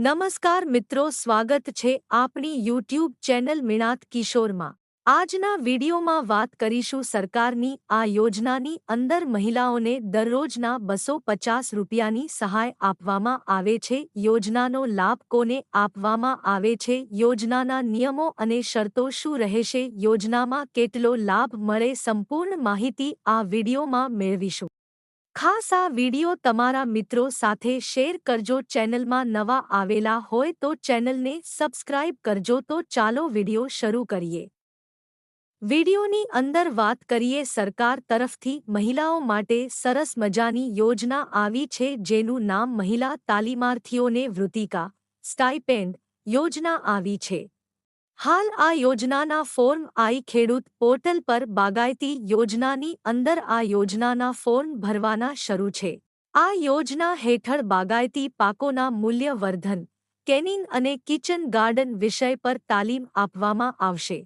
નમસ્કાર મિત્રો, સ્વાગત છે આપણી યુટ્યુબ ચેનલ મિણાત કિશોરમાં. આજના વિડીયોમાં વાત કરીશું સરકારની આ યોજનાની અંદર મહિલાઓને દરરોજના બસો પચાસ રૂપિયાની સહાય આપવામાં આવે છે. યોજનાનો લાભ કોને આપવામાં આવે છે? યોજનાના નિયમો અને શરતો શું રહેશે? યોજનામાં કેટલો લાભ મળે? સંપૂર્ણ માહિતી આ વિડીયોમાં મેળવીશું. ખાસ આ વિડિયો તમારા મિત્રો સાથે શેર કરજો. ચેનલમાં નવા આવેલા હોય તો ચેનલને સબસ્ક્રાઇબ કરજો. તો ચાલો વિડિયો શરૂ કરીએ. વિડિયોની અંદર વાત કરીએ. સરકાર તરફથી મહિલાઓ માટે સરસ મજાની યોજના આવી છે, જેનું નામ મહિલા તાલીમાર્થીઓને વૃત્તિકા સ્ટાઇપેન્ડ યોજના આવી છે. હાલ આ યોજનાના ફોર્મ આઈ ખેડૂત પોર્ટલ પર બાગાયતી યોજનાની અંદર આ યોજનાના ફોર્મ ભરવાના શરૂ છે. આ યોજના હેઠળ બાગાયતી પાકોના મૂલ્યવર્ધન, કેનિંગ અને કિચન ગાર્ડન વિષય પર તાલીમ આપવામાં આવશે.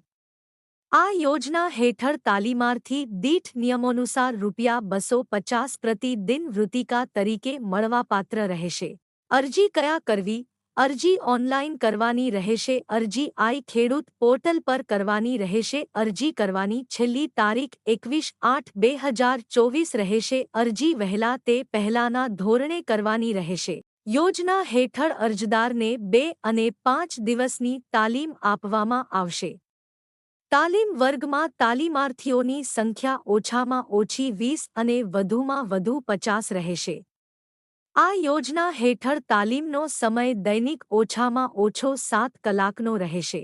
આ યોજના હેઠળ તાલીમાર્થી દીઠ નિયમોનુસાર રૂપિયા બસો પચાસ પ્રતિદિન વૃત્તિકા તરીકે મળવાપાત્ર રહેશે. અરજી કયા કરવી? અરજી ઓનલાઈન કરવાની રહેશે, અરજી આઈ ખેડૂત પોર્ટલ પર કરવાની રહેશે, અરજી કરવાની છેલ્લી તારીખ એકવીસ આઠ બે હજાર ચોવીસ રહેશે, અરજી વહેલા તે પહેલાના ધોરણે કરવાની રહેશે. યોજના હેઠળ અરજદારને બે અને પાંચ દિવસની તાલીમ આપવામાં આવશે. તાલીમ વર્ગમાં તાલીમાર્થીઓની સંખ્યા ઓછામાં ઓછી વીસ અને વધુમાં વધુ પચાસ રહેશે. આ યોજના હેઠળ તાલીમનો સમય દૈનિક ઓછામાં ઓછો સાત કલાકનો રહેશે.